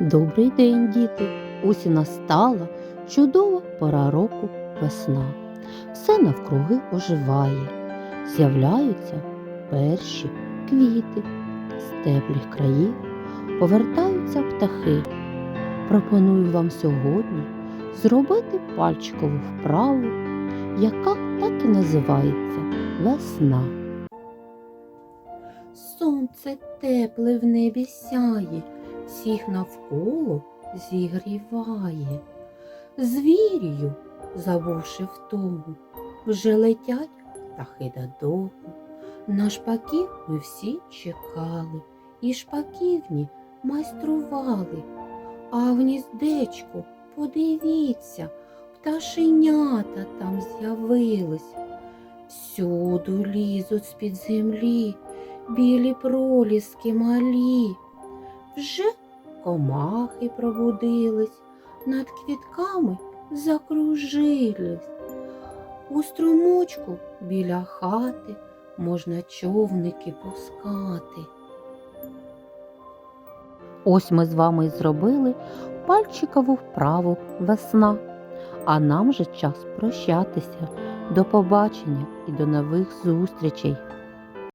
Добрий день, діти! Ось і настала чудова пора року весна. Все навкруги оживає, з'являються перші квіти, з теплих країв повертаються птахи. Пропоную вам сьогодні зробити пальчикову вправу, яка так і називається весна. Сонце тепле в небі сяє, всіх навколо зігріває. Звір'ю, забувши втому, вже летять птахи додому. На шпаків ми всі чекали, і шпаківні майстрували. А в гніздечку, подивіться, пташенята там з'явились. Всюду лізуть з-під землі білі проліски малі. Вже комахи пробудились, над квітками закружились. У струмочку біля хати можна човники пускати. Ось ми з вами зробили пальчикову вправу весна, а нам же час прощатися. До побачення і до нових зустрічей!